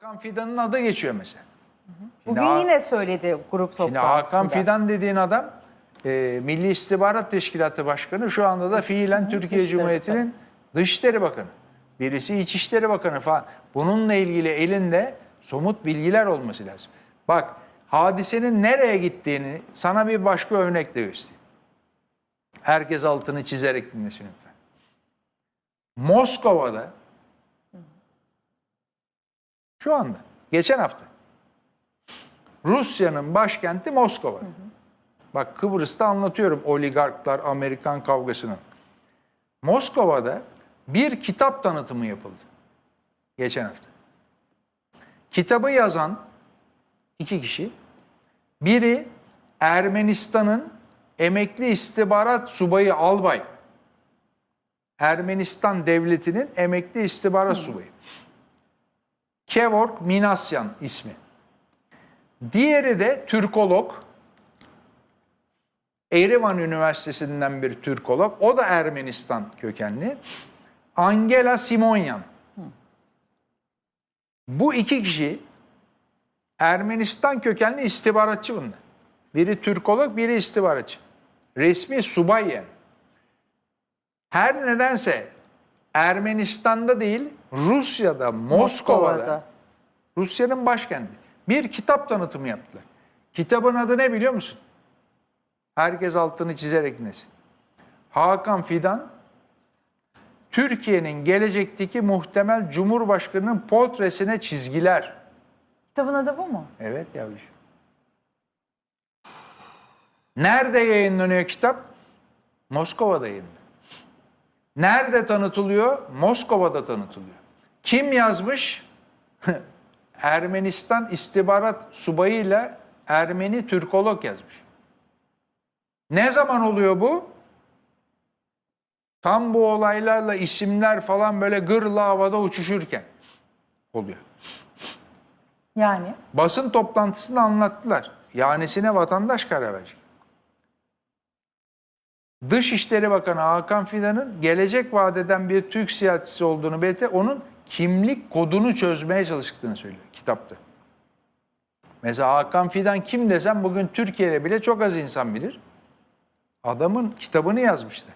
Hakan Fidan'ın adı geçiyor mesela. Bugün Ha- yine söyledi grup Şimdi toplantısında. Hakan Fidan dediğin adam e, Milli İstihbarat Teşkilatı Başkanı şu anda da fiilen Türkiye Dışişleri Cumhuriyeti'nin Dışişleri Bakanı. Birisi İçişleri Bakanı falan. Bununla ilgili elinde somut bilgiler olması lazım. Bak hadisenin nereye gittiğini sana bir başka örnekle göstereyim. Herkes altını çizerek dinlesin lütfen. Moskova'da şu anda, geçen hafta Rusya'nın başkenti Moskova. Bak Kıbrıs'ta anlatıyorum oligarklar, Amerikan kavgasını. Moskova'da bir kitap tanıtımı yapıldı. Geçen hafta. Kitabı yazan iki kişi. Biri Ermenistan'ın emekli istihbarat subayı albay. Ermenistan devletinin emekli istihbarat subayı. Kevork Minasyan ismi. Diğeri de Türkolog. Erivan Üniversitesi'nden bir Türkolog. O da Ermenistan kökenli. Angela Simonyan. Bu iki kişi Ermenistan kökenli istihbaratçı bunlar. Biri Türkolog, biri istihbaratçı. Resmi subay yani. Her nedense Ermenistan'da değil, Rusya'da, Moskova'da, Moskova'da. Rusya'nın başkenti. Bir kitap tanıtımı yaptılar. Kitabın adı ne biliyor musun? Herkes altını çizerek dinlesin. Hakan Fidan, Türkiye'nin gelecekteki muhtemel Cumhurbaşkanı'nın portresine çizgiler. Kitabın adı bu mu? Evet yavrucuğum. Nerede yayınlanıyor kitap? Moskova'da yayınlanıyor. Nerede tanıtılıyor? Moskova'da tanıtılıyor. Kim yazmış? Ermenistan istihbarat subayıyla Ermeni Türkolog yazmış. Ne zaman oluyor bu? Tam bu olaylarla isimler falan böyle gırla havada uçuşurken oluyor. Yani Basın toplantısında anlattılar. Yanisine vatandaş karar verecek. Dışişleri Bakanı Hakan Fidan'ın gelecek vadeden bir Türk siyasetçisi olduğunu belirtti. Onun kimlik kodunu çözmeye çalıştıklarını söylüyor kitapta. Mesela Hakan Fidan kim desem bugün Türkiye'de bile çok az insan bilir. Adamın kitabını yazmışlar.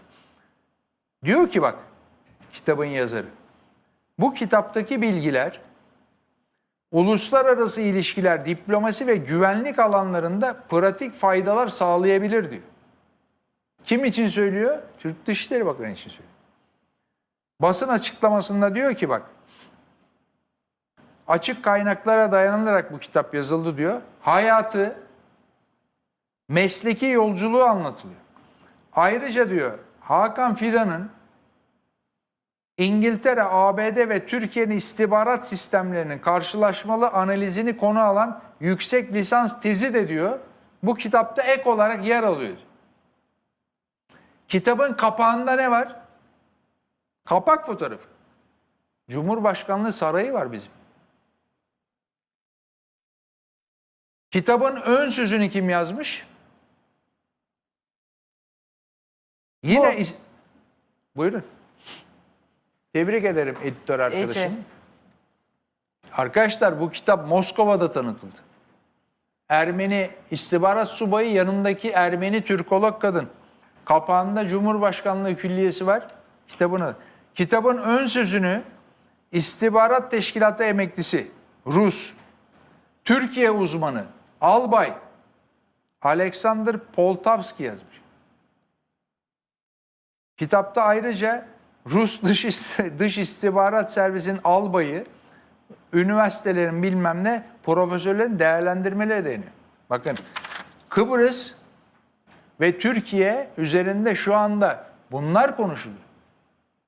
Diyor ki bak kitabın yazarı. Bu kitaptaki bilgiler uluslararası ilişkiler, diplomasi ve güvenlik alanlarında pratik faydalar sağlayabilir diyor. Kim için söylüyor? Türk Dışişleri Bakanı için söylüyor. Basın açıklamasında diyor ki bak, açık kaynaklara dayanılarak bu kitap yazıldı diyor. Hayatı, mesleki yolculuğu anlatılıyor. Ayrıca diyor Hakan Fidan'ın İngiltere, ABD ve Türkiye'nin istihbarat sistemlerinin karşılaşmalı analizini konu alan yüksek lisans tezi de diyor bu kitapta ek olarak yer alıyor. Kitabın kapağında ne var? Kapak fotoğrafı. Cumhurbaşkanlığı sarayı var bizim. Kitabın ön sözünü kim yazmış? Yine is- Buyurun. Tebrik ederim editör arkadaşım. Ece. Arkadaşlar bu kitap Moskova'da tanıtıldı. Ermeni istihbarat subayı yanındaki Ermeni Türkolog kadın. Kapağında Cumhurbaşkanlığı külliyesi var. Kitabın adı. Kitabın ön sözünü istihbarat teşkilatı emeklisi Rus, Türkiye uzmanı, albay Alexander Poltavski yazmış. Kitapta ayrıca Rus Dış, Dış İstihbarat Servisi'nin albayı, üniversitelerin bilmem ne profesörlerin değerlendirmeleri deniyor. Bakın Kıbrıs ve Türkiye üzerinde şu anda bunlar konuşuluyor.